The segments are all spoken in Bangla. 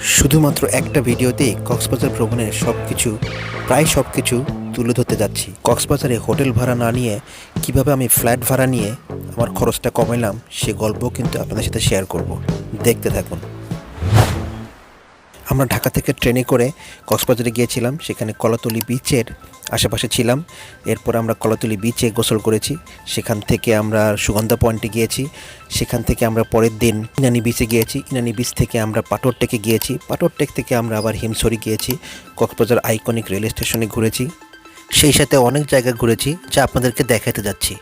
শুধুমাত্র একটা ভিডিওতেই কক্সবাজার ভ্রমণের সব কিছু প্রায় সব কিছু তুলে ধরতে যাচ্ছি। কক্সবাজারে হোটেল ভাড়া না নিয়ে কীভাবে আমি ফ্ল্যাট ভাড়া নিয়ে আমার খরচটা কমাইলাম, সে গল্প কিন্তু আপনাদের সাথে শেয়ার করব। দেখতে থাকুন। আমরা ঢাকা থেকে ট্রেনে করে কক্সবাজারে গিয়েছিলাম, সেখানে কলাতলি বিচের আশেপাশে ছিলাম। এরপর আমরা কলাতলি বিচে গোসল করেছি। সেখান থেকে আমরা সুগন্ধা পয়েন্টে গিয়েছি। সেখান থেকে আমরা পরের দিন ইনানি বিচে গিয়েছি। ইনানি বিচ থেকে আমরা পাটরটেকে গিয়েছি। পাটরটেক থেকে আমরা আবার হিমসরি গিয়েছি। কক্সবাজার আইকনিক রেল স্টেশনে ঘুরেছি। সেই সাথে অনেক জায়গা ঘুরেছি, যা আপনাদেরকে দেখাতে যাচ্ছি।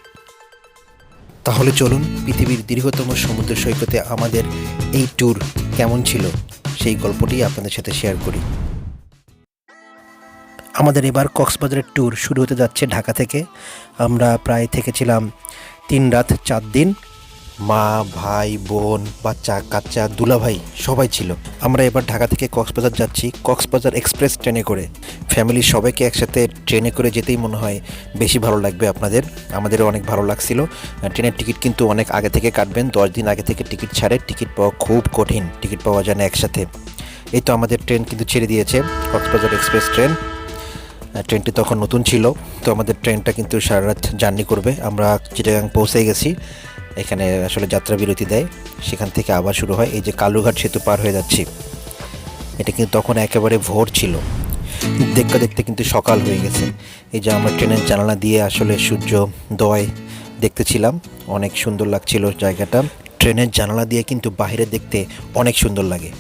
তাহলে চলুন পৃথিবীর দীর্ঘতম সমুদ্র সৈকতে আমাদের এই ট্যুর কেমন ছিল? সেই গল্পটি আপনাদের সাথে শেয়ার করি। আমাদের এবার কক্সবাজারের ট্যুর শুরু হতে যাচ্ছে ঢাকা থেকে। আমরা প্রায় থেকেছিলাম তিন রাত চার দিন। মা, ভাই, বোন, বাচ্চা, কাচ্চা, দুলাভাই সবাই ছিল। আমরা এবার ঢাকা থেকে কক্সবাজার যাচ্ছি, কক্সবাজার এক্সপ্রেস ট্রেনে করে। ফ্যামিলির সবাইকে একসাথে ট্রেনে করে যেতেই মনে হয় বেশি ভালো লাগবে আপনাদের। আমাদেরও অনেক ভালো লাগছিল। ট্রেনের টিকিট কিন্তু অনেক আগে থেকে কাটবেন, দশ দিন আগে থেকে টিকিট ছাড়ে। টিকিট পাওয়া খুব কঠিন, টিকিট পাওয়া যায় না একসাথে। এই তো আমাদের ট্রেন কিন্তু ছেড়ে দিয়েছে, কক্সবাজার এক্সপ্রেস ট্রেন। ট্রেনটি তখন নতুন ছিল, তো আমাদের ট্রেনটা কিন্তু সারা রাত জার্নি করবে। আমরা চিটাগাং পৌঁছে গেছি। এখানে আসলে যাত্রা বিরতি দেয়। সেখান থেকে আবার শুরু হয়। এই যে কালুঘাট সেতু পার হয়ে যাচ্ছি। এটা কিন্তু তখন একেবারে ভোর ছিল। দেখতে দেখতে কিন্তু সকাল হয়ে গেছে। এই যে আমরা ট্রেনের জানালা দিয়ে আসলে সূর্য দয় দেখতেছিলাম। অনেক সুন্দর লাগছিল জায়গাটা। ট্রেনের জানালা দিয়ে কিন্তু বাইরে দেখতে অনেক সুন্দর লাগে।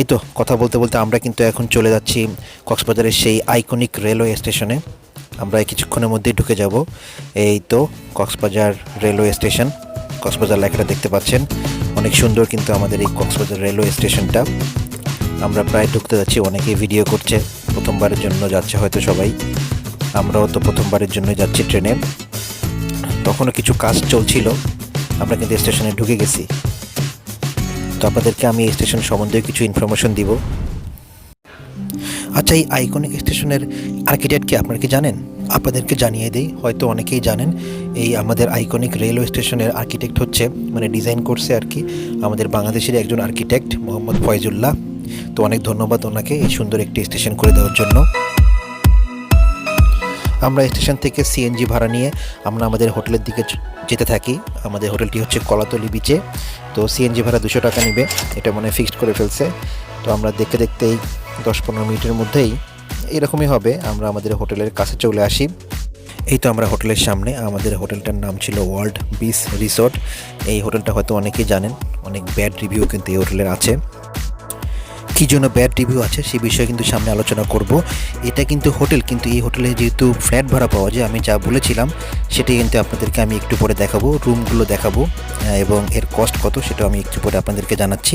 এই তো কথা বলতে বলতে আমরা কিন্তু এখন চলে যাচ্ছি কক্সবাজারের সেই আইকনিক রেলওয়ে স্টেশনে আমরা কিছুক্ষণের মধ্যেই ঢুকে যাব। এই তো কক্সবাজার রেলওয়ে স্টেশন কক্সবাজার লেখাটা দেখতে পাচ্ছেন। অনেক সুন্দর কিন্তু আমাদের এই কক্সবাজার রেলওয়ে স্টেশনটা। আমরা প্রায় ঢুকতে যাচ্ছি, অনেকেই ভিডিও করছে, প্রথমবারের জন্য যাচ্ছে হয়তো সবাই। আমরাও তো প্রথমবারের জন্যই যাচ্ছি ট্রেনে। তখনও কিছু কাজ চলছিল, আমরা কিন্তু স্টেশনে ঢুকে গেছি। তো আপনাদেরকে আমি এই স্টেশন সম্বন্ধে কিছু ইনফরমেশন দিব। আচ্ছা এই আইকনিক স্টেশনের আর্কিটেক্ট কি আপনারা কি জানেন? আপনাদেরকে জানিয়ে দিই, হয়তো অনেকেই জানেন, এই আমাদের আইকনিক রেলওয়ে স্টেশনের আর্কিটেক্ট হচ্ছে মানে ডিজাইন করছে আর কি, আমাদের বাংলাদেশের একজন আর্কিটেক্ট মোহাম্মদ ফয়জুল্লাহ। তো অনেক ধন্যবাদ ওনাকে এই সুন্দর একটি স্টেশন করে দেওয়ার জন্য। আমরা স্টেশন থেকে সিএনজি ভাড়া নিয়ে আমরা আমাদের হোটেলের দিকে যেতে থাকি। আমাদের হোটেলটি হচ্ছে কলাতলি বিচে তো সিএনজি ভাড়া দুশো টাকা নেবে, এটা মানে ফিক্সড করে ফেলছে। তো আমরা দেখতে দেখতেই দশ পনেরো মিনিটের মধ্যেই এরকমই হবে। আমরা আমাদের হোটেলের কাছে চলে আসি। এই তো আমরা হোটেলের সামনে। আমাদের হোটেলটার নাম ছিল ওয়ার্ল্ড বিচ রিসোর্ট। এই হোটেলটা হয়তো অনেকেই জানেন। অনেক ব্যাড রিভিউ কিন্তু এই হোটেলের আছে। কী জন্য ব্যাড রিভিউ আছে সেই বিষয়ে কিন্তু সামনে আলোচনা করব। এটা কিন্তু হোটেল, কিন্তু এই হোটেলে যেহেতু ফ্ল্যাট ভাড়া পাওয়া যায়, আমি যা বলেছিলাম, সেটি কিন্তু আপনাদেরকে আমি একটু পরে দেখাবো, রুমগুলো দেখাবো এবং এর কস্ট কত সেটাও আমি একটু পরে আপনাদেরকে জানাচ্ছি।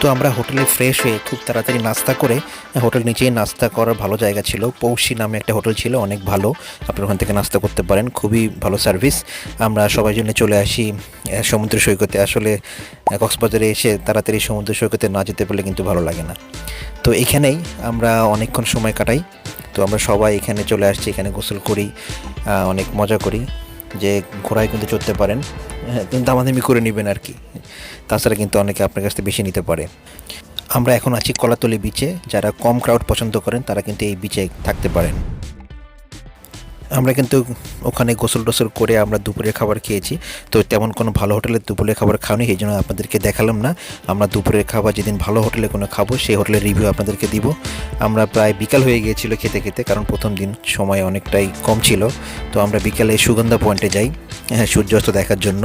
তো আমরা হোটেলে ফ্রেশ হয়ে খুব তাড়াতাড়ি নাস্তা করে, হোটেল নিচেই নাস্তা করার ভালো জায়গা ছিল। পৌষি নামে একটা হোটেল ছিল, অনেক ভালো। আপনারা ওখান থেকে নাস্তা করতে পারেন, খুবই ভালো সার্ভিস আমরা সবাই জন্য চলে আসি সমুদ্র সৈকতে। আসলে কক্সবাজারে এসে তাড়াতাড়ি সমুদ্র সৈকতে না যেতে পারলে কিন্তু ভালো লাগে না। তো এখানেই আমরা অনেকক্ষণ সময় কাটাই। তো আমরা সবাই এখানে চলে আসছি, এখানে গোসল করি অনেক মজা করি। যে ঘোড়ায় কিন্তু চড়তে পারেন হ্যাঁ, কিন্তু দামাদামি করে নেবেন আর কি। তাছাড়া কিন্তু অনেকে আপনার কাছ থেকে বেশি নিতে পারে। আমরা এখন আছি কলাতলি বিচে যারা কম ক্রাউড পছন্দ করেন তারা কিন্তু এই বিচে থাকতে পারেন। আমরা কিন্তু ওখানে গোসল টোসল করে আমরা দুপুরের খাবার খেয়েছি। তো তেমন কোনো ভালো হোটেলে দুপুরের খাবার খাওনি সেই জন্য আপনাদেরকে দেখালাম না। আমরা দুপুরের খাবার যেদিন ভালো হোটেলে কোনো খাব, সেই হোটেলের রিভিউ আপনাদেরকে দিব। আমরা প্রায় বিকাল হয়ে গিয়েছিল খেতে খেতে, কারণ প্রথম দিন সময় অনেকটাই কম ছিল। তো আমরা বিকালে সুগন্ধা পয়েন্টে যাই হ্যাঁ সূর্যাস্ত দেখার জন্য।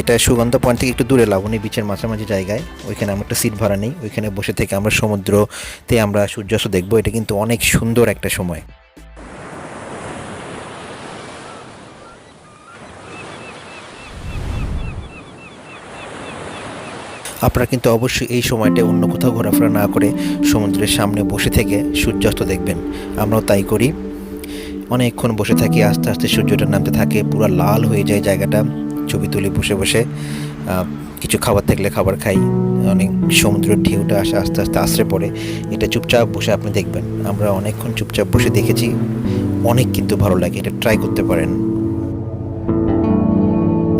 এটা সুগন্ধা পয়েন্ট থেকে একটু দূরে, লাবণী বিচের মাঝামাঝি জায়গায়। ওইখানে আমরা একটা সিট ভাড়া নেই। ওইখানে বসে থেকে আমরা সমুদ্রতে আমরা সূর্যাস্ত দেখব। এটা কিন্তু অনেক সুন্দর একটা সময়। আপনারা কিন্তু অবশ্যই এই সময়টা অন্য কোথাও ঘোরাফেরা না করে সমুদ্রের সামনে বসে থেকে সূর্যাস্ত দেখবেন। আমরাও তাই করি। অনেকক্ষণ বসে থাকি, আস্তে আস্তে সূর্যটা নামতে থাকে, পুরো লাল হয়ে যায় জায়গাটা, ছবি তুলি বসে বসে। কিছু খাবার থাকলে খাবার খাই, অনেক সমুদ্রের ঢেউটা আসে, আস্তে আস্তে আশ্রে পড়ে। এটা চুপচাপ বসে আপনি দেখবেন। আমরা অনেকক্ষণ চুপচাপ বসে দেখেছি, অনেক কিন্তু ভালো লাগে, এটা ট্রাই করতে পারেন।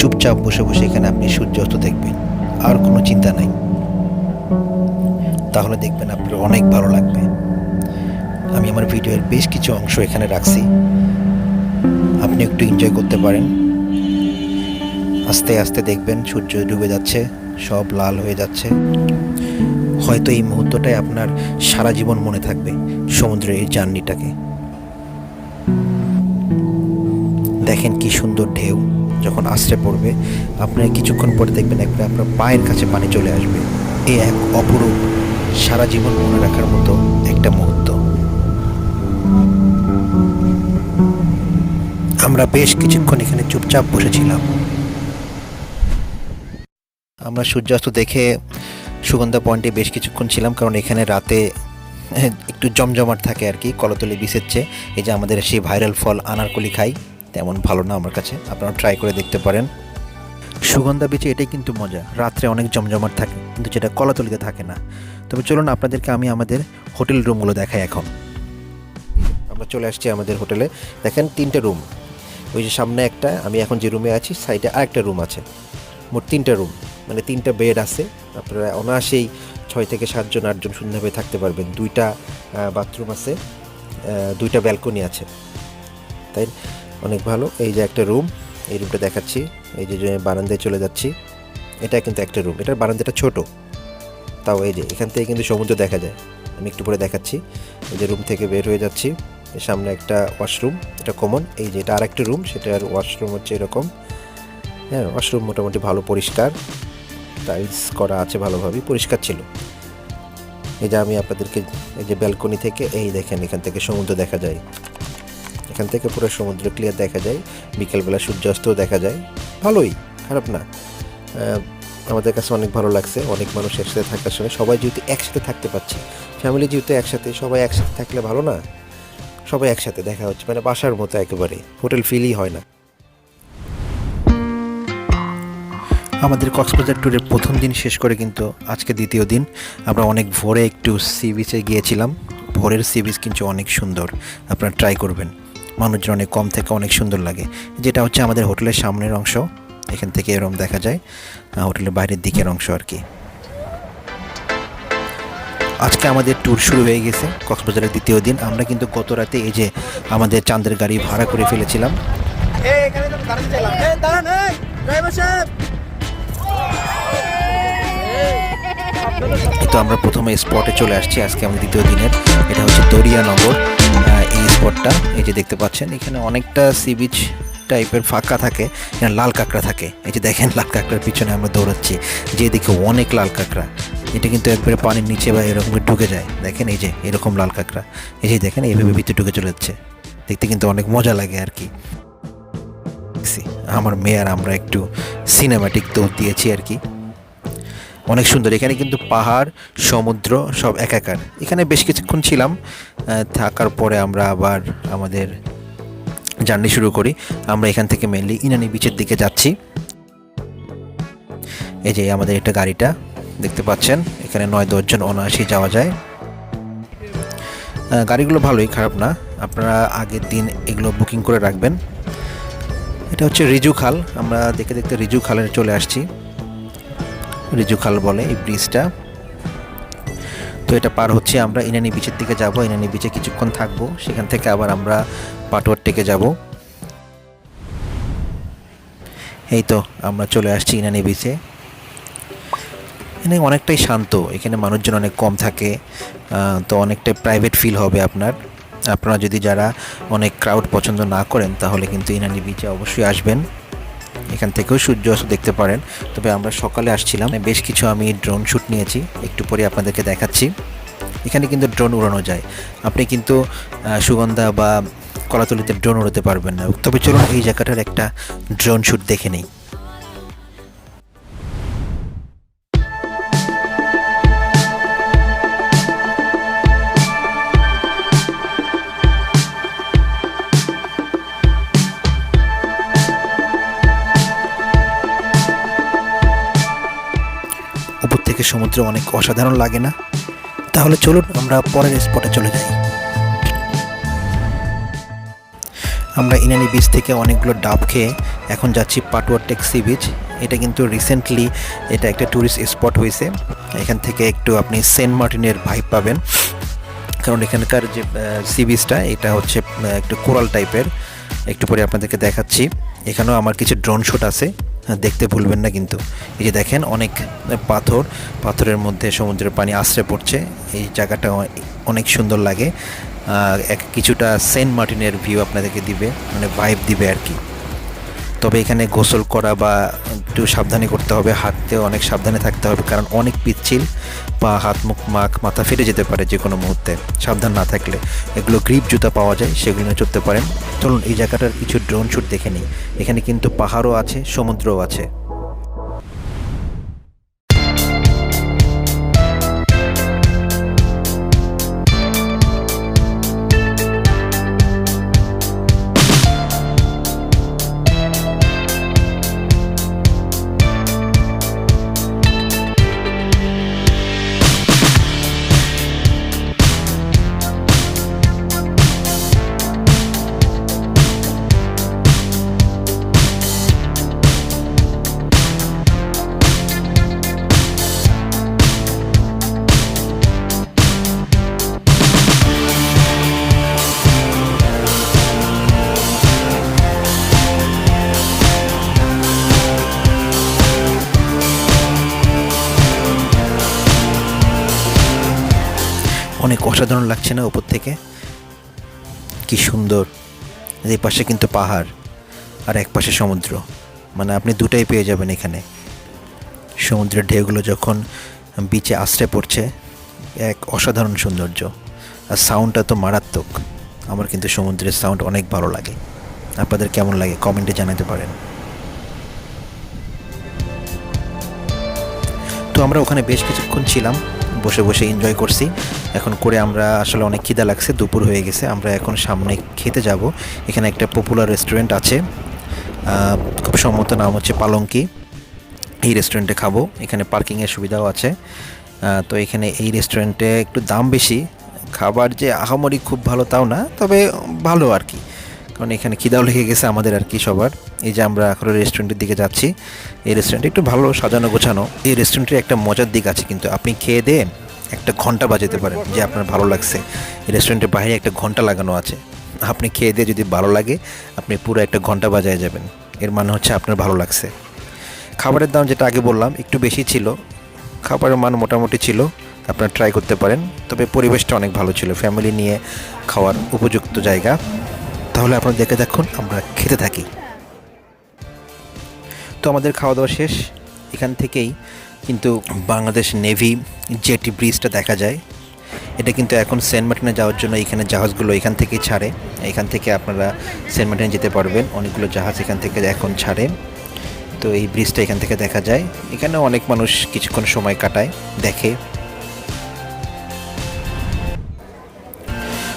চুপচাপ বসে বসে এখানে আপনি সূর্যাস্ত দেখবেন। আর কোনো চিন্তা নাই। তাহলে দেখবেন আপনার অনেক ভালো লাগবে। আমি আমার ভিডিওর বেশ কিছু অংশ এখানে রাখছি। আপনি একটু এনজয় করতে পারেন। আস্তে আস্তে দেখবেন সূর্য ডুবে যাচ্ছে, সব লাল হয়ে যাচ্ছে। হয়তো এই মুহূর্তটাই আপনার সারা জীবন মনে থাকবে সমুদ্রের এই জার্নিটাকে। দেখেন কি সুন্দর ঢেউ। যখন আশ্রে পড়বে আপনার কিছুক্ষণ পরে দেখবেন একবার আপনার পায়ের কাছে পানি চলে আসবে। এই এক অপরূপ সারা জীবন মনে রাখার মতো একটা মুহূর্ত। আমরা বেশ কিছুক্ষণ এখানে চুপচাপ বসেছিলাম। আমরা সূর্যাস্ত দেখে সুগন্ধা পয়েন্টে বেশ কিছুক্ষণ ছিলাম কারণ এখানে রাতে হ্যাঁ, একটু জমজমাট থাকে আর কি কলতলি চেয়ে। এই যে আমাদের সেই ভাইরাল ফল আনারকলি খাই। তেমন ভালো না আমার কাছে। আপনারা ট্রাই করে দেখতে পারেন। সুগন্ধা বিচে এটাই কিন্তু মজা। রাত্রে অনেক জমজমাট থাকে, কিন্তু যেটা কলাতলিতে থাকে না। তবে চলুন আপনাদেরকে আমি আমাদের হোটেল রুমগুলো দেখাই এখন। আমরা চলে আসছি আমাদের হোটেলে দেখেন তিনটে রুম ওই যে সামনে একটা, আমি এখন যে রুমে আছি সাইডে আরেকটা রুম আছে। মোট তিনটা রুম মানে তিনটা বেড আছে। আপনারা অনায়াসেই ছয় থেকে সাতজন আটজন সুন্দরভাবে থাকতে পারবেন। দুইটা বাথরুম আছে দুইটা ব্যালকনি আছে। তাই অনেক ভালো। এই যে একটা রুম এই রুমটা দেখাচ্ছি। এই যে বারান্দায় চলে যাচ্ছি, এটা কিন্তু একটা রুম এটার বারান্দাটা ছোট। তাও এই যে, এখান থেকে কিন্তু সমুদ্র দেখা যায়। আমি একটু পরে দেখাচ্ছি। এই যে রুম থেকে বের হয়ে যাচ্ছি। সামনে একটা ওয়াশরুম এটা কমন এই যে, এটা আরেকটা রুম সেটার ওয়াশরুম হচ্ছে এরকম। হ্যাঁ ওয়াশরুম মোটামুটি ভালো, পরিষ্কার। টাইলস করা আছে ভালোভাবেই, পরিষ্কার ছিল। এই যে, আমি আপনাদেরকে এই যে ব্যালকনি থেকে, এই দেখেন, এখান থেকে সমুদ্র দেখা যায়। এখান থেকে পুরো সমুদ্র ক্লিয়ার দেখা যায়। বিকেলবেলা সূর্যাস্তও দেখা যায়। ভালোই, খারাপ না। আমাদের কাছে অনেক ভালো লাগছে, অনেক মানুষ একসাথে থাকার সময়। সবাই যেহেতু একসাথে থাকতে পারছি ফ্যামিলি যেহেতু একসাথে, সবাই একসাথে থাকলে ভালো না? সবাই একসাথে দেখা হচ্ছে মানে বাসার মতো একেবারে, হোটেল ফিলই হয় না। আমাদের কক্সবাজার ট্যুরের প্রথম দিন শেষ করে কিন্তু আজকে দ্বিতীয় দিন। আমরা অনেক ভোরে একটু সি বিচে গিয়েছিলাম। ভোরের সি বিচ কিন্তু অনেক সুন্দর। আপনারা ট্রাই করবেন। মানুষজন অনেক কম থেকে অনেক সুন্দর লাগে। যেটা হচ্ছে আমাদের হোটেলের সামনের অংশ এখান থেকে এরকম দেখা যায় হোটেলের বাইরের দিকের অংশ আর কি। আজকে আমাদের ট্যুর শুরু হয়ে গেছে কক্সবাজারের দ্বিতীয় দিন। আমরা কিন্তু গত রাতে এই যে আমাদের চাঁদের গাড়ি ভাড়া করে ফেলেছিলাম। তো আমরা প্রথমে স্পটে চলে আসছি আজকে আমাদের দ্বিতীয় দিনের। এটা হচ্ছে দরিয়ানগর। এই স্পটটা এই যে দেখতে পাচ্ছেন, এখানে অনেকটা সি বিচ টাইপের ফাঁকা থাকে, এখানে লাল কাঁকড়া থাকে। এই যে দেখেন, লাল কাঁকড়ার পিছনে আমরা দৌড়াচ্ছি যে দিকে অনেক লাল কাঁকড়া। এটা কিন্তু একবারে পানির নিচে বা এরকম ঢুকে যায়। দেখেন, এই যে এরকম লাল কাঁকড়া। এই যে দেখেন, এইভাবে ভিতরে ঢুকে চলে যাচ্ছে। দেখতে কিন্তু অনেক মজা লাগে আর কি। আমার মেয়ে আর আমরা একটু সিনেমাটিক দৌড় দিয়েছি আর কি। অনেক সুন্দর। এখানে কিন্তু পাহাড়, সমুদ্র সব একাকার। এখানে বেশ কিছুক্ষণ ছিলাম থাকার পরে আমরা আবার আমাদের জার্নি শুরু করি। আমরা এখান থেকে মেনলি ইনানি বিচের দিকে যাচ্ছি। এই যে আমাদের একটা গাড়িটা, দেখতে পাচ্ছেন? এখানে নয় দশজন অনায়াসি যাওয়া যায়। গাড়িগুলো ভালোই, খারাপ না। আপনারা আগের দিন এগুলো বুকিং করে রাখবেন। এটা হচ্ছে রিজু খাল। আমরা দেখতে দেখতে রিজু খালে চলে আসছি। রিজু খাল বলে এই ব্রিজটা। তো এটা পার হচ্ছে আমরা ইনানি বিচের দিকে যাব, ইনানি বিচে কিছুক্ষণ থাকব, সেখান থেকে আবার আমরা পাটোয়ার টেকে যাব। এই তো আমরা চলে আসছি ইনানি বিচে এখানে অনেকটাই শান্ত, এখানে মানুষজন অনেক কম থাকে তো অনেকটাই প্রাইভেট ফিল হবে আপনার। আপনারা যদি যারা অনেক ক্রাউড পছন্দ না করেন, তাহলে কিন্তু ইনানি বিচে অবশ্যই আসবেন। এখান থেকেও সূর্য অস্ত দেখতে পারেন। তবে আমরা সকালে আসছিলাম। বেশ কিছু আমি ড্রোন শ্যুট নিয়েছি। একটু পরে আপনাদেরকে দেখাচ্ছি। এখানে কিন্তু ড্রোন উড়ানো যায়। আপনি কিন্তু সুগন্ধা বা কলাতলিতে ড্রোন উড়াতে পারবেন না। তবে চলুন এই জায়গাটার একটা ড্রোন শ্যুট দেখে নেই। সমুদ্র অনেক অসাধারণ লাগে না? তাহলে চলুন, আমরা পরের স্পটে চলে যাই। আমরা ইনানি বিচ থেকে অনেকগুলো ডাব খেয়ে এখন যাচ্ছি পাটুয়া টেক সি বিচ এটা কিন্তু রিসেন্টলি এটা একটা ট্যুরিস্ট স্পট হয়েছে। এখান থেকে একটু আপনি সেন্ট মার্টিনের ভাইব পাবেন। কারণ এখানকার যে সি বিচটা এটা হচ্ছে একটু কোরাল টাইপের একটু পরে আপনাদেরকে দেখাচ্ছি। এখানেও আমার কিছু ড্রোন শ্যুট আছে। দেখতে ভুলবেন না কিন্তু। এই যে দেখেন, অনেক পাথর, পাথরের মধ্যে সমুদ্রের পানি আশ্রে পড়ছে। এই জায়গাটা অনেক সুন্দর লাগে। এক কিছুটা সেন্ট মার্টিনের ভিউ আপনাদেরকে দিবে মানে ভাইব দিবে আর কি। তবে এখানে গোসল করা বা একটু সাবধানে করতে হবে হাঁটতে অনেক সাবধানে থাকতে হবে, কারণ অনেক পিচ্ছিল বা হাত, মুখ, মাখ, মাথা ফিরে যেতে পারে যে কোনো মুহূর্তে। সাবধান না থাকলে এগুলো গ্রিপ জুতা পাওয়া যায়, সেগুলো নিয়ে চড়তে পারেন। চলুন এই জায়গাটার কিছু ড্রোন শ্যুট দেখে নিই। এখানে কিন্তু পাহাড়ও আছে, সমুদ্রও আছে। অসাধারণ লাগছে না উপর থেকে? কি সুন্দর। এই পাশে কিন্তু পাহাড় আর এক পাশে সমুদ্র। মানে আপনি দুটাই পেয়ে যাবেন এখানে। সমুদ্রের ঢেউগুলো যখন বিচে আশ্রে পড়ছে, এক অসাধারণ সৌন্দর্য। আর সাউন্ডটা তো মারাত্মক। আমার কিন্তু সমুদ্রের সাউন্ড অনেক ভালো লাগে। আপনাদের কেমন লাগে? কমেন্টে জানাতে পারেন। তো আমরা ওখানে বেশ কিছুক্ষণ ছিলাম। বসে বসে এনজয় করছি। এখন করে আমরা আসলে অনেক খিদা লাগছে, দুপুর হয়ে গেছে, আমরা এখন সামনে খেতে যাব। এখানে একটা পপুলার রেস্টুরেন্ট আছে খুব সম্মত নাম হচ্ছে পালঙ্কি। এই রেস্টুরেন্টে খাব, এখানে পার্কিংয়ের সুবিধাও আছে। তো এখানে এই রেস্টুরেন্টে একটু দাম বেশি, খাবার যে আহামরি খুব ভালো তাও না, তবে ভালো আর কি। কারণ এখানে খিদাও লেগে গেছে আমাদের আর কি সবার। এই যে আমরা এখন রেস্টুরেন্টের দিকে যাচ্ছি, এই রেস্টুরেন্ট একটু ভালো সাজানো গোছানো। এই রেস্টুরেন্টের একটা মজার দিক আছে কিন্তু আপনি খেয়ে দিয়ে একটা ঘণ্টা বাজাতে পারেন যে আপনার ভালো লাগছে। এই রেস্টুরেন্টের বাইরে একটা ঘণ্টা লাগানো আছে। আপনি খেয়ে দিয়ে যদি ভালো লাগে, আপনি পুরো একটা ঘণ্টা বাজায় যাবেন। এর মানে হচ্ছে আপনার ভালো লাগছে। খাবারের দাম যেটা আগে বললাম, একটু বেশি ছিল। খাবারের মান মোটামুটি ছিল, আপনারা ট্রাই করতে পারেন। তবে পরিবেশটা অনেক ভালো ছিল। ফ্যামিলি নিয়ে খাওয়ার উপযুক্ত জায়গা। তাহলে আপনারা দেখে দেখুন, আমরা খেতে থাকি। তো আমাদের খাওয়া দাওয়া শেষ। এখান থেকেই কিন্তু বাংলাদেশ নেভি জেটি ব্রিজটা দেখা যায়। এটা কিন্তু এখন সেন্ট মার্টিনে যাওয়ার জন্য এখানে জাহাজগুলো এখান থেকেই ছাড়ে। এখান থেকে আপনারা সেন্ট মার্টিনে যেতে পারবেন। অনেকগুলো জাহাজ এখান থেকে এখন ছাড়ে। তো এই ব্রিজটা এখান থেকে দেখা যায়। এখানে অনেক মানুষ কিছুক্ষণ সময় কাটায়, দেখে।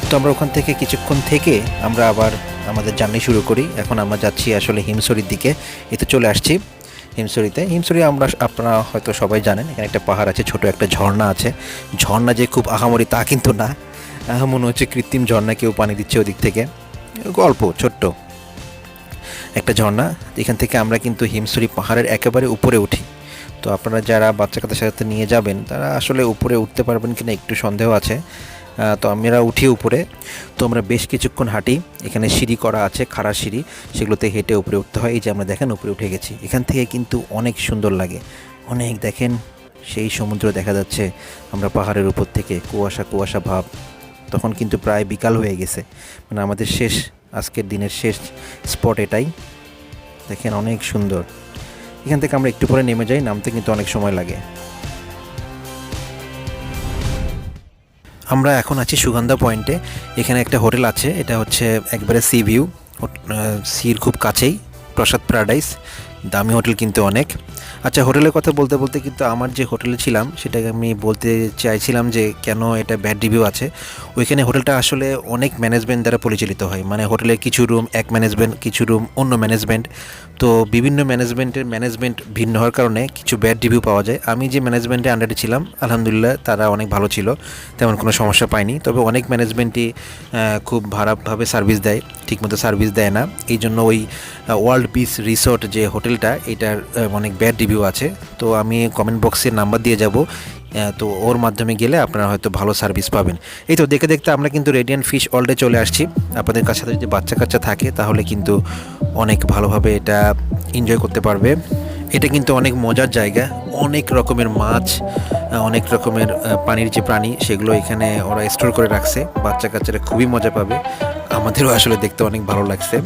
তো আমরা ওখান থেকে কিছুক্ষণ থেকে আমরা আবার আমাদের জার্নি শুরু করি। এখন আমরা যাচ্ছি আসলে হিমসরির দিকে। এতে চলে আসছি হিমসরিতে। হিমসরি আমরা আপনারা হয়তো সবাই জানেন, এখানে একটা পাহাড় আছে, ছোট একটা ঝর্ণা আছে। ঝর্ণা যে খুব আহামরি তা কিন্তু না। মনে হচ্ছে কৃত্রিম ঝর্ণা, কেউ পানি দিচ্ছে ওদিক থেকে। গল্প, ছোট্ট একটা ঝর্ণা। এখান থেকে আমরা কিন্তু হিমসরি পাহাড়ের একেবারে উপরে উঠি। তো আপনারা যারা বাচ্চা কাচ্চার সাথে নিয়ে যাবেন, তারা আসলে উপরে উঠতে পারবেন কিনা একটু সন্দেহ আছে। তো আমরা উঠি উপরে। তো আমরা বেশ কিছুক্ষণ হাঁটি। এখানে সিঁড়ি করা আছে, খাড়া সিঁড়ি। সেগুলোতে হেঁটে উপরে উঠতে হয়। এই যে আমরা দেখেন, উপরে উঠে গেছি। এখান থেকে কিন্তু অনেক সুন্দর লাগে। অনেক দেখেন, সেই সমুদ্র দেখা যাচ্ছে। আমরা পাহাড়ের উপর থেকে কুয়াশা কুয়াশা ভাব। তখন কিন্তু প্রায় বিকাল হয়ে গেছে। মানে আমাদের শেষ, আজকের দিনের শেষ স্পট এটাই। দেখেন অনেক সুন্দর। এখান থেকে আমরা একটু পরে নেমে যাই। নামতে কিন্তু অনেক সময় লাগে। আমরা এখন আছি সুগন্ধা পয়েন্টে। এখানে একটা হোটেল আছে, এটা হচ্ছে একবারে সি ভিউ। সির খুব কাছেই, প্রসাদ প্যারাডাইস। দামি হোটেল কিন্তু অনেক। আচ্ছা হোটেলের কথা বলতে বলতে কিন্তু আমার যে হোটেলে ছিলাম, সেটাকে আমি বলতে চাইছিলাম যে কেন এটা ব্যাড রিভিউ আছে। ওইখানে হোটেলটা আসলে অনেক ম্যানেজমেন্ট দ্বারা পরিচালিত হয়। মানে হোটেলের কিছু রুম এক ম্যানেজমেন্ট কিছু রুম অন্য ম্যানেজমেন্ট তো বিভিন্ন ম্যানেজমেন্টের ম্যানেজমেন্ট ভিন্ন হওয়ার কারণে কিছু ব্যাড রিভিউ পাওয়া যায়। আমি যে ম্যানেজমেন্টে আন্ডারে ছিলাম, আলহামদুলিল্লাহ তারা অনেক ভালো ছিল। তেমন কোনো সমস্যা পাইনি। তবে অনেক ম্যানেজমেন্টই খুব খারাপভাবে সার্ভিস দেয়, ঠিকমতো সার্ভিস দেয় না। এই জন্য ওই ওয়ার্ল্ড পিস রিসোর্ট যে হোটেলটা, এটার অনেক ব্যাড রিভিউ আছে। তো আমি কমেন্ট বক্সে নাম্বার দিয়ে যাব। তো ওর মাধ্যমে গেলে আপনারা হয়তো ভালো সার্ভিস পাবেন। এই তো দেখে দেখতে আমরা কিন্তু রেডিয়ান ফিশ ওয়ার্ল্ডে চলে আসছি। আপনাদের কাছে যদি বাচ্চা কাচ্চা থাকে, তাহলে কিন্তু অনেক ভালোভাবে এটা এনজয় করতে পারবে। এটা কিন্তু অনেক মজার জায়গা। অনেক রকমের মাছ অনেক রকমের পানির যে প্রাণী, সেগুলো এখানে ওরা স্টোর করে রাখছে। বাচ্চা কাচ্চারা খুবই মজা পাবে। আমাদেরও আসলে দেখতে অনেক ভালো লাগছে।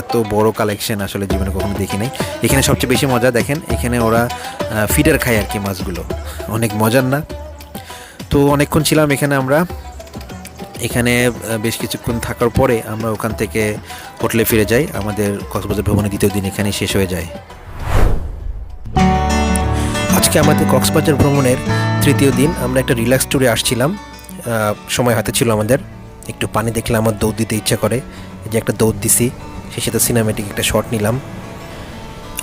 এত বড় কালেকশন আসলে জীবনে কখনো দেখি নাই এখানে সবচেয়ে বেশি মজা দেখেন, এখানে ওরা ফিডার খায় আর কি মাছগুলো। অনেক মজার না? তো অনেকক্ষণ ছিলাম এখানে আমরা। এখানে বেশ কিছুক্ষণ থাকার পরে আমরা ওখান থেকে হোটেলে ফিরে যাই। আমাদের কক্সবাজার ভ্রমণের দ্বিতীয় দিন এখানে শেষ হয়ে যায়। আজকে আমাদের কক্সবাজার ভ্রমণের তৃতীয় দিন। আমরা একটা রিল্যাক্স ট্যুরে আসছিলাম। সময় হাতে ছিল আমাদের। একটু পানি দেখলে আমার দৌড় দিতে ইচ্ছা করে। যে একটা দৌড় দিছি। সাথে সিনেমেটিক একটা শট নিলাম।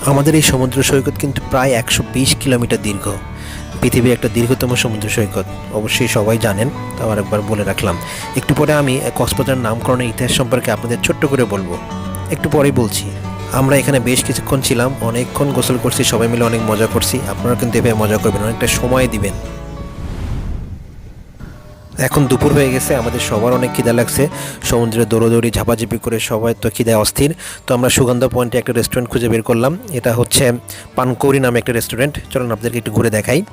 আমাদের এই সমুদ্র সৈকত কিন্তু প্রায় একশো বিশ কিলোমিটার দীর্ঘ। পৃথিবীর একটা দীর্ঘতম সমুদ্র সৈকত। অবশ্যই সবাই জানেন তাও আরেকবার বলে রাখলাম। একটু পরে আমি কক্সবাজার নামকরণের ইতিহাস সম্পর্কে আপনাদের ছোট্ট করে বলব। একটু পরেই বলছি, আমরা এখানে বেশ কিছুক্ষণ ছিলাম, অনেকক্ষণ গোসল করছি, সবাই মিলে অনেক মজা করছি। আপনারা কিন্তু এভাবে মজা করবেন, অনেকটা সময় দিবেন। এখন দুপুর হয়ে গেছে, আমাদের সবার অনেক খিদা লাগছে। সমুদ্রে দৌড়োদৌড়ি, ঝাপাঝাপি করে সবাই তো খিদায় অস্থির। তো আমরা সুগন্ধা পয়েন্টে একটা রেস্টুরেন্ট খুঁজে বের করলাম। এটা হচ্ছে পানকৌরি নামে একটা রেস্টুরেন্ট চলুন আপনাদেরকে একটু ঘুরে দেখাই।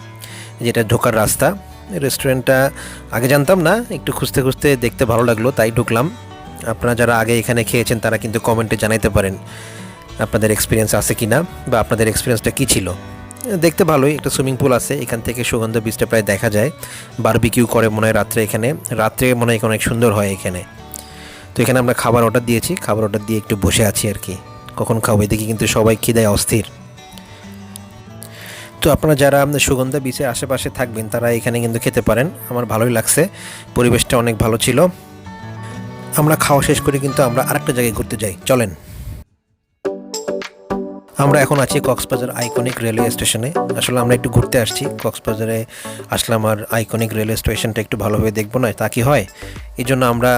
যেটা ঢোকার রাস্তা। রেস্টুরেন্টটা আগে জানতাম না, একটু খুঁজতে খুঁজতে দেখতে ভালো লাগল, তাই ঢুকলাম। আপনারা যারা আগে এখানে খেয়েছেন, তারা কিন্তু কমেন্টে জানাইতে পারেন। আপনাদের এক্সপিরিয়েন্স আছে কি না বা আপনাদের এক্সপিরিয়েন্সটা কী ছিল? দেখতে ভালোই, একটা সুইমিং পুল আছে, এখান থেকে সুগন্ধ বীজটা প্রায় দেখা যায়। বারবিকিউ করে মনে হয় রাত্রে এখানে, রাত্রে মনে হয় অনেক সুন্দর হয় এখানে। তো এখানে আমরা খাবার অর্ডার দিয়েছি, খাবার অর্ডার দিয়ে একটু বসে আছি আর কি। কখন খাব? এদিকে কিন্তু সবাই খিদায় অস্থির। তো আপনারা যারা সুগন্ধা বিচের আশেপাশে থাকবেন, তারা এখানে কিন্তু খেতে পারেন। আমার ভালোই লাগছে, পরিবেশটা অনেক ভালো ছিল। আমরা খাওয়া শেষ করে কিন্তু আমরা আরেকটা জায়গায় ঘুরতে যাই। চলেন। আমরা এখন আছি কক্সবাজার আইকনিক রেলওয়ে স্টেশনে আসলে আমরা একটু ঘুরতে আসছি। কক্সবাজারে আসলাম আর আইকনিক রেলওয়ে স্টেশনটা একটু ভালোভাবে দেখব না তা কি হয়? এই জন্য আমরা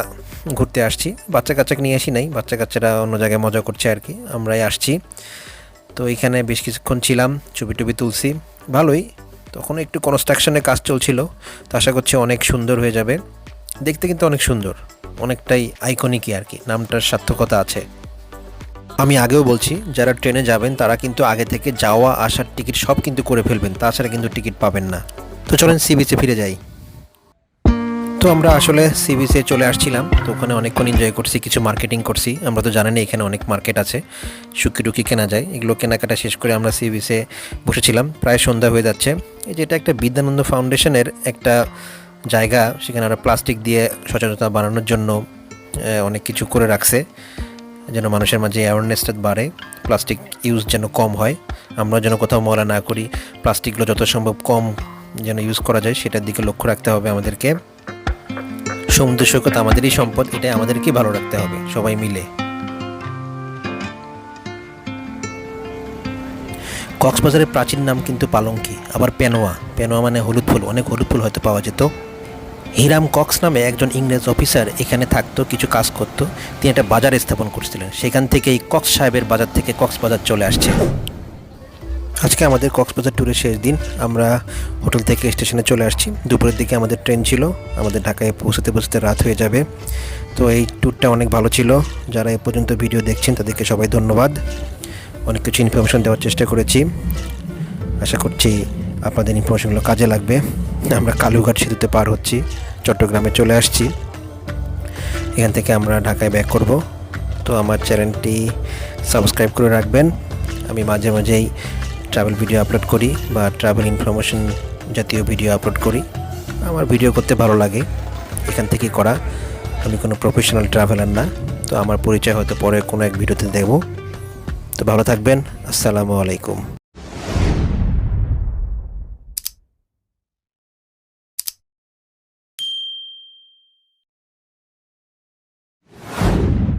ঘুরতে আসছি। বাচ্চা কাচ্চাকে নিয়ে আসি নাই, বাচ্চা কাচ্চারা অন্য জায়গায় মজা করছে আর কি। আমরাই আসছি। তো এখানে বেশ কিছুক্ষণ ছিলাম, ছবি টবি তুলছি। ভালোই। তখন একটু কনস্ট্রাকশনের কাজ চলছিল। তো আশা করছি অনেক সুন্দর হয়ে যাবে। দেখতে কিন্তু অনেক সুন্দর। অনেকটাই আইকনিকই আর কি। নামটার সার্থকতা আছে। আমি আগেও বলছি, যারা ট্রেনে যাবেন, তারা কিন্তু আগে থেকে যাওয়া, আসার টিকিট সব কিন্তু করে ফেলবেন, তাছাড়া কিন্তু টিকিট পাবেন না। তো চলেন সি বিচে ফিরে যাই। তো আমরা আসলে সি বিচে চলে আসছিলাম, তো ওখানে অনেকক্ষণ এনজয় করছি, কিছু মার্কেটিং করছি। আমরা তো জানেন এখানে অনেক মার্কেট আছে শুকি টুকি কেনা যায়। এগুলো কেনাকাটা শেষ করে আমরা সি বিচে বসেছিলাম, প্রায় সন্ধ্যা হয়ে যাচ্ছে। এই যেটা একটা বিদ্যানন্দ ফাউন্ডেশনের একটা জায়গা, সেখানে ওরা প্লাস্টিক দিয়ে সচেতনতা বানানোর জন্য অনেক কিছু করে রাখছে। যেন মানুষের মাঝে অ্যাওয়ারনেসটা বাড়ে প্লাস্টিক ইউজ যেন কম হয়। আমরা যেন কোথাও ময়লা না করি প্লাস্টিকগুলো যত সম্ভব কম যেন ইউজ করা যায়, সেটার দিকে লক্ষ্য রাখতে হবে আমাদেরকে। সমুদ্র সৈকত আমাদেরই সম্পদ এটা আমাদেরকে ভালো রাখতে হবে, সবাই মিলে। কক্সবাজারের প্রাচীন নাম কিন্তু পালঙ্কি, আবার পেনোয়া। পেনোয়া মানে হলুদ ফুল, অনেক হলুদ ফুল হয়তো পাওয়া যেত। হিরাম কক্স নামে একজন ইংরেজ অফিসার এখানে থাকতো, কিছু কাজ করত। তিনি একটা বাজার স্থাপন করছিলেন। সেখান থেকে এই কক্স সাহেবের বাজার থেকে কক্সবাজার চলে আসছে। আজকে আমাদের কক্সবাজার ট্যুরের শেষ দিন। আমরা হোটেল থেকে স্টেশনে চলে আসছি। দুপুরের দিকে আমাদের ট্রেন ছিল। আমাদের ঢাকায় পৌঁছতে পৌঁছতে রাত হয়ে যাবে। তো এই ট্যুরটা অনেক ভালো ছিল। যারা এ পর্যন্ত ভিডিও দেখছেন, তাদেরকে সবাই ধন্যবাদ। অনেক কিছু ইনফরমেশন দেওয়ার চেষ্টা করেছি। আশা করছি আপনাদের ইনফরমেশনগুলো কাজে লাগবে। আমরা কালুঘাট সেতুতে পার হচ্ছি, চট্টগ্রামে চলে আসছি। এখান থেকে আমরা ঢাকায় ব্যাক করব। তো আমার চ্যানেলটি সাবস্ক্রাইব করে রাখবেন। আমি মাঝে মাঝেই ট্রাভেল ভিডিও আপলোড করি বা ট্রাভেল ইনফরমেশন জাতীয় ভিডিও আপলোড করি। আমার ভিডিও করতে ভালো লাগে, এখান থেকে করা। আমি কোনো প্রফেশনাল ট্রাভেলার না, তো আমার পরিচয় হয়তো পরে কোনো এক ভিডিওতে দেবো। তো ভালো থাকবেন, আসসালামু আলাইকুম।